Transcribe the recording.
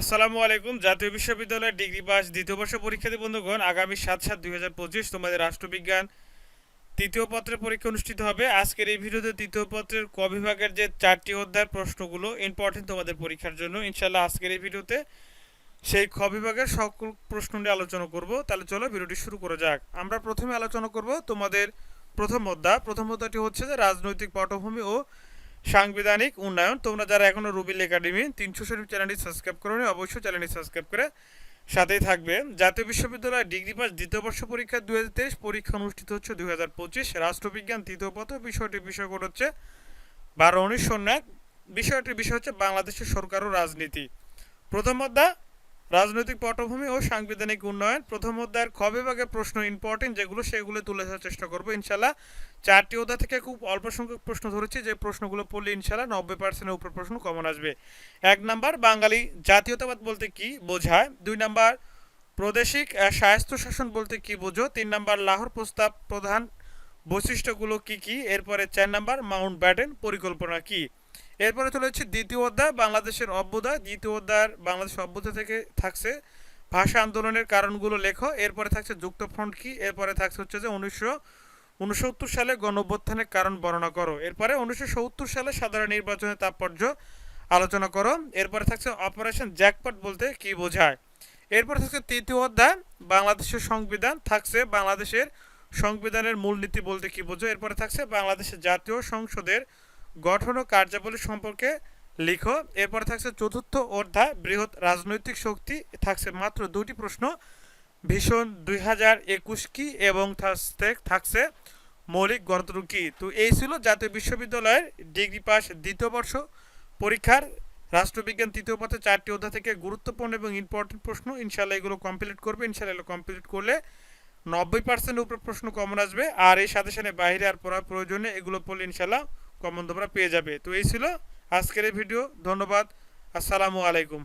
আসসালামু আলাইকুম। জাতীয় বিশ্ববিদ্যালয়ের ডিগ্রি পাস দ্বিতীয় বর্ষ পরীক্ষার্থী বন্ধুগণ, আগামী সাত সাত দুই হাজার পঁচিশ তোমাদের রাষ্ট্রবিজ্ঞান তৃতীয় পত্রের পরীক্ষা অনুষ্ঠিত হবে। আজকের এই ভিডিওতে তৃতীয় পত্রের ক বিভাগের যে চারটি অধ্যায়ের প্রশ্নগুলো ইম্পর্টেন্ট তোমাদের পরীক্ষার জন্য ইনশাল্লাহ আজকের এই ভিডিওতে সেই খ বিভাগের সকল প্রশ্ন নিয়ে আলোচনা করব। তাহলে চলো ভিডিওটি শুরু করা যাক। আমরা প্রথমে আলোচনা করব তোমাদের প্রথম অধ্যায়। প্রথম অধ্যায়টি হচ্ছে যে রাজনৈতিক পটভূমি ও সাংবিধানিক উন্নয়ন। তোমরা যারা এখনও রুবিল একাডেমি তিনশো শরীফ চ্যানেলটি সাবস্ক্রাইব করো অবশ্যই চ্যানেলটি সাবস্ক্রাইব করে সাথেই থাকবে। জাতীয় বিশ্ববিদ্যালয় ডিগ্রি পাস দ্বিতীয় বর্ষ পরীক্ষা দু হাজার তেইশ, পরীক্ষা অনুষ্ঠিত হচ্ছে দুই হাজার পঁচিশ। রাষ্ট্রবিজ্ঞান তৃতীয় পথ বিষয়টির বিষয় কোড হচ্ছে বারো উনিশ শূন্য এক। বিষয়টির বিষয় হচ্ছে বাংলাদেশের সরকার ও রাজনীতি। প্রথম অধ্যায় রাজনৈতিক পটভূমি ও সাংবিধানিক উন্নয়ন। প্রথম অধ্যায়ের খ প্রশ্ন ইম্পর্টেন্ট যেগুলো সেগুলো তুলে ধরার চেষ্টা করব ইনশাল্লাহ চারটি অধ্যায় থেকে খুব অল্প সংখ্যক প্রশ্ন ধরেছি যে প্রশ্নগুলো পড়লে ইনশাল্লাহ নব্বই পার্সেন্টের উপর প্রশ্ন কমন আসবে। এক নাম্বার বাঙালি জাতীয়তাবাদ বলতে কি বোঝায়? দুই নাম্বার প্রাদেশিক আহ, স্বায়ত্ত শাসন বলতে কি বোঝো? তিন নাম্বার লাহোর প্রস্তাব প্রধান বৈশিষ্ট্যগুলো কি কি? এরপরে চার নাম্বার মাউন্ট ব্যাটেন পরিকল্পনা কি? এরপরে চলে হচ্ছে দ্বিতীয় অধ্যায়, বাংলাদেশের অভ্যুদয়। দ্বিতীয় অধ্যায়ের বাংলাদেশ অভ্যুদয় থেকে থাকছে ভাষা আন্দোলনের কারণগুলো লেখো। এরপরে থাকছে যুক্ত ফ্রন্ট কি? এরপরে থাকছে হচ্ছে যে উনিশশো উনসত্তর সালে গণঅভ্যুত্থানের কারণ বর্ণনা করো। এরপরে উনিশশো সত্তর সালে সাধারণ নির্বাচনের তাৎপর্য আলোচনা করো। এরপরে থাকছে অপারেশন জ্যাকপট বলতে কি বোঝায়? এরপরে থাকছে তৃতীয় অধ্যায়, বাংলাদেশের সংবিধান। থাকছে বাংলাদেশের সংবিধানের মূলনীতি বলতে কি বোঝো এরপরে থাকছে বাংলাদেশের জাতীয় সংসদের গঠন ও কার্যাবলী সম্পর্কে লিখো। এরপরে থাকছে চতুর্থ অধ্যায়, বৃহৎ রাজনৈতিক শক্তি। থাকছে মাত্র দুটি প্রশ্ন। ভীষণ দুই হাজার একুশ কি এবং থাকছে মৌলিক গণতন্ত্র কি? তো এই ছিল জাতীয় বিশ্ববিদ্যালয়ের ডিগ্রি পাস দ্বিতীয় বর্ষ পরীক্ষার। রাষ্ট্রবিজ্ঞান তৃতীয় পথে চারটি অধ্যায় থেকে গুরুত্বপূর্ণ এবং ইম্পর্টেন্ট প্রশ্ন। ইনশাল্লাহ এগুলো কমপ্লিট করবে। ইনশাল্লাহ এগুলো কমপ্লিট করলে নব্বই পার্সেন্ট উপর প্রশ্ন কমন আসবে। আর এই সাথে সাথে বাইরে আর পড়ার প্রয়োজনে এগুলো পড়লে ইনশাল্লাহ কমন তোমরা পেয়ে যাবে। তো এই ছিল আজকের এই ভিডিও। ধন্যবাদ। আসসালামু আলাইকুম।